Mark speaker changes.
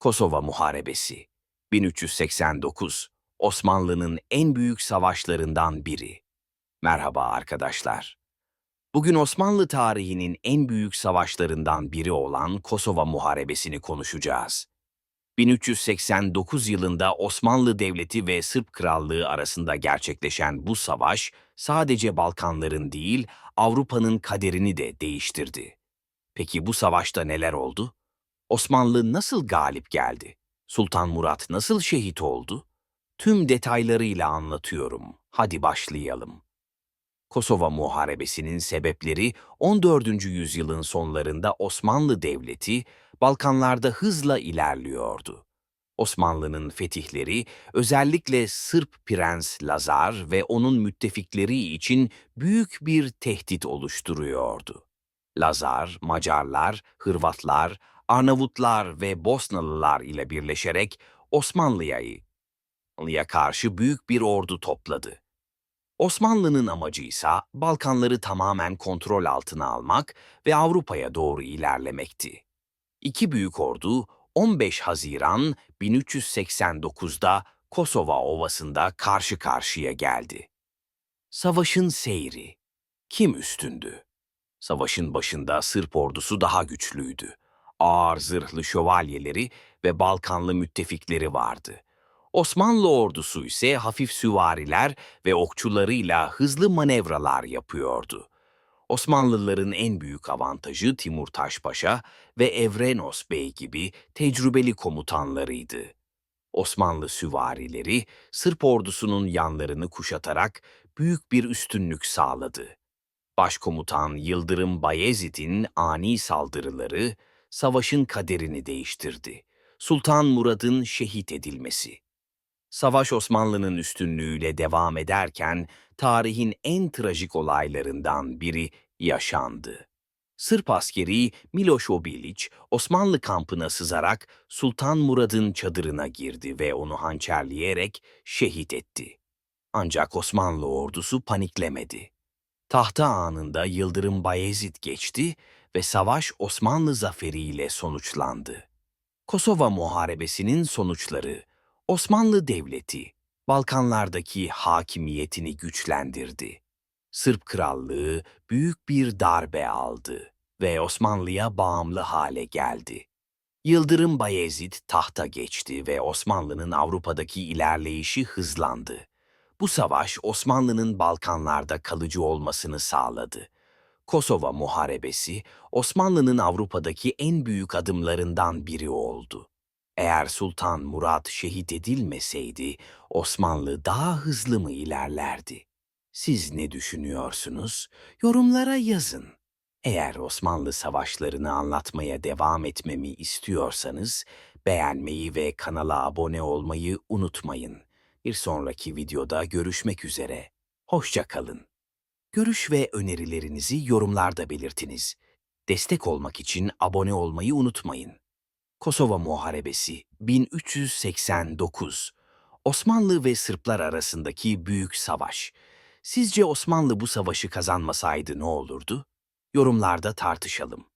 Speaker 1: Kosova Muharebesi 1389 Osmanlı'nın en büyük savaşlarından biri. Merhaba arkadaşlar. Bugün Osmanlı tarihinin en büyük savaşlarından biri olan Kosova Muharebesi'ni konuşacağız. 1389 yılında Osmanlı Devleti ve Sırp Krallığı arasında gerçekleşen bu savaş sadece Balkanların değil Avrupa'nın kaderini de değiştirdi. Peki bu savaşta neler oldu? Osmanlı nasıl galip geldi? Sultan Murat nasıl şehit oldu? Tüm detaylarıyla anlatıyorum. Hadi başlayalım. Kosova Muharebesi'nin sebepleri 14. yüzyılın sonlarında Osmanlı Devleti Balkanlarda hızla ilerliyordu. Osmanlı'nın fetihleri özellikle Sırp Prens Lazar ve onun müttefikleri için büyük bir tehdit oluşturuyordu. Lazar, Macarlar, Hırvatlar, Arnavutlar ve Bosnalılar ile birleşerek Osmanlı'ya karşı büyük bir ordu topladı. Osmanlı'nın amacı ise Balkanları tamamen kontrol altına almak ve Avrupa'ya doğru ilerlemekti. İki büyük ordu 15 Haziran 1389'da Kosova Ovası'nda karşı karşıya geldi. Savaşın seyri. Kim üstündü? Savaşın başında Sırp ordusu daha güçlüydü. Ağır zırhlı şövalyeleri ve Balkanlı müttefikleri vardı. Osmanlı ordusu ise hafif süvariler ve okçularıyla hızlı manevralar yapıyordu. Osmanlıların en büyük avantajı Timur Taşpaşa ve Evrenos Bey gibi tecrübeli komutanlarıydı. Osmanlı süvarileri Sırp ordusunun yanlarını kuşatarak büyük bir üstünlük sağladı. Başkomutan Yıldırım Bayezid'in ani saldırıları savaşın kaderini değiştirdi. Sultan Murad'ın şehit edilmesi. Savaş Osmanlı'nın üstünlüğüyle devam ederken tarihin en trajik olaylarından biri yaşandı. Sırp askeri Miloš Obilić Osmanlı kampına sızarak Sultan Murad'ın çadırına girdi ve onu hançerleyerek şehit etti. Ancak Osmanlı ordusu paniklemedi. Tahta anında Yıldırım Bayezid geçti ve savaş Osmanlı zaferiyle sonuçlandı. Kosova Muharebesi'nin sonuçları Osmanlı Devleti Balkanlardaki hakimiyetini güçlendirdi. Sırp Krallığı büyük bir darbe aldı ve Osmanlı'ya bağımlı hale geldi. Yıldırım Bayezid tahta geçti ve Osmanlı'nın Avrupa'daki ilerleyişi hızlandı. Bu savaş Osmanlı'nın Balkanlarda kalıcı olmasını sağladı. Kosova Muharebesi Osmanlı'nın Avrupa'daki en büyük adımlarından biri oldu. Eğer Sultan Murat şehit edilmeseydi Osmanlı daha hızlı mı ilerlerdi? Siz ne düşünüyorsunuz? Yorumlara yazın. Eğer Osmanlı savaşlarını anlatmaya devam etmemi istiyorsanız beğenmeyi ve kanala abone olmayı unutmayın. Bir sonraki videoda görüşmek üzere. Hoşça kalın. Görüş ve önerilerinizi yorumlarda belirtiniz. Destek olmak için abone olmayı unutmayın. Kosova Muharebesi 1389 Osmanlı ve Sırplar arasındaki büyük savaş. Sizce Osmanlı bu savaşı kazanmasaydı ne olurdu? Yorumlarda tartışalım.